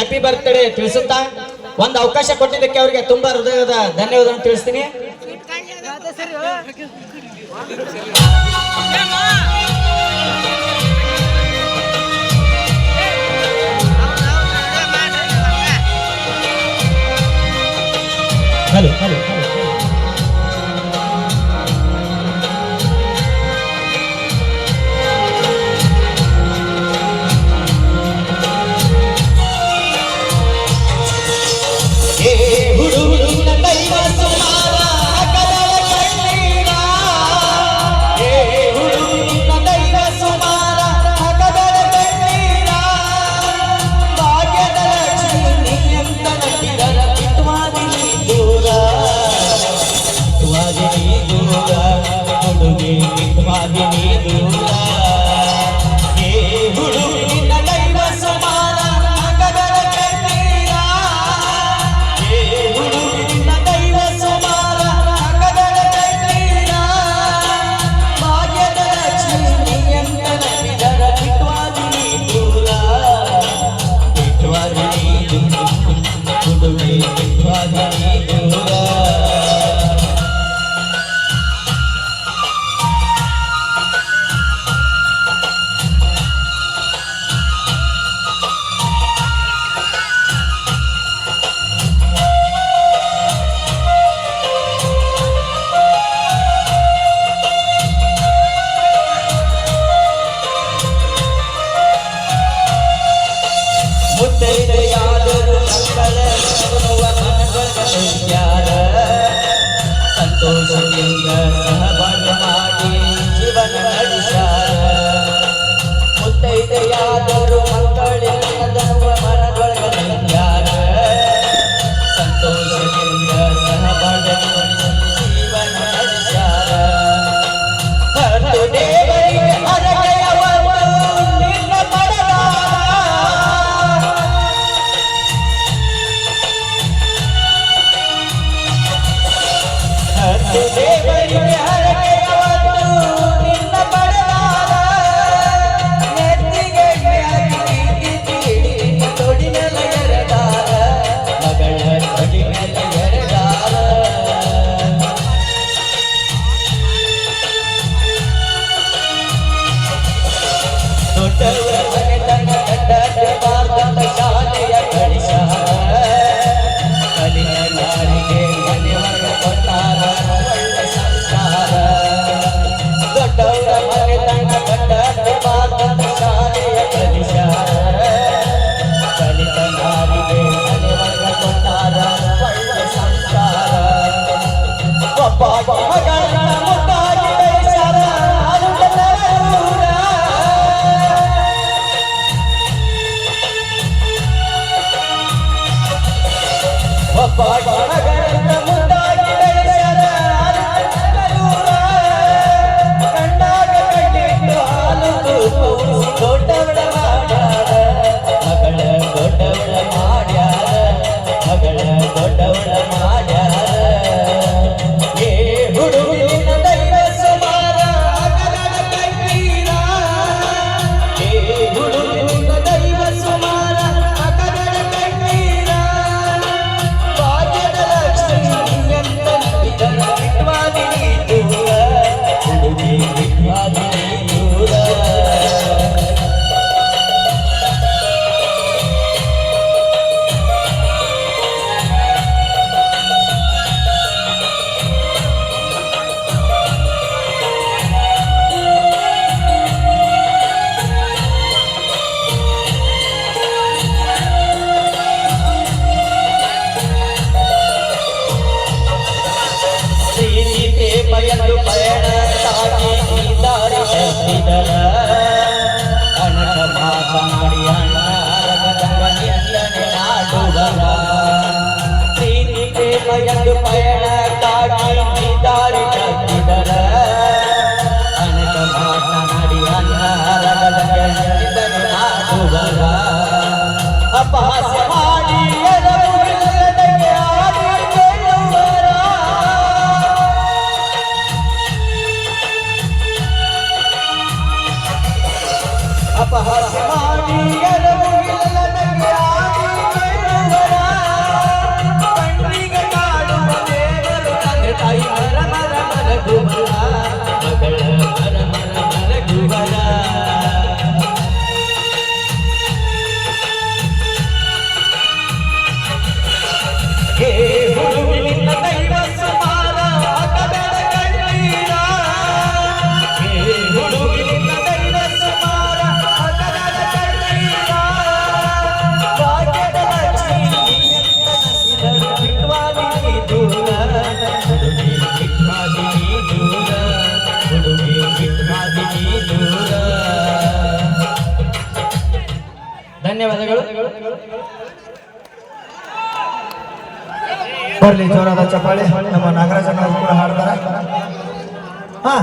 Happy birthday ತಿಳಿಸುತ್ತಾ? ಒಂದು ಅವಕಾಶ ಕೊಟ್ಟಿದ್ದಕ್ಕೆ ಅವರಿಗೆ ತುಂಬಾ ಹೃದಯದ ಧನ್ಯವಾದ ತಿಳಿಸ್ತೀನಿ. भगवान 爸爸 ಚಲ ಕನಕ ಭಾಸ ಮಾಡಿ ಅಂಗಾರಕ ಪ್ರೀತಿ ಪ್ರೇಮ ಎಂದು ಧನ್ಯವಾದಗಳು. ಬರ್ಲಿ ಜೋರಾದ ಚಪ್ಪಾಳೆ. ನಮ್ಮ ನಾಗರಾಜನ ಕೂಡ ಹಾಡ್ತಾರೆ. ಹಾ.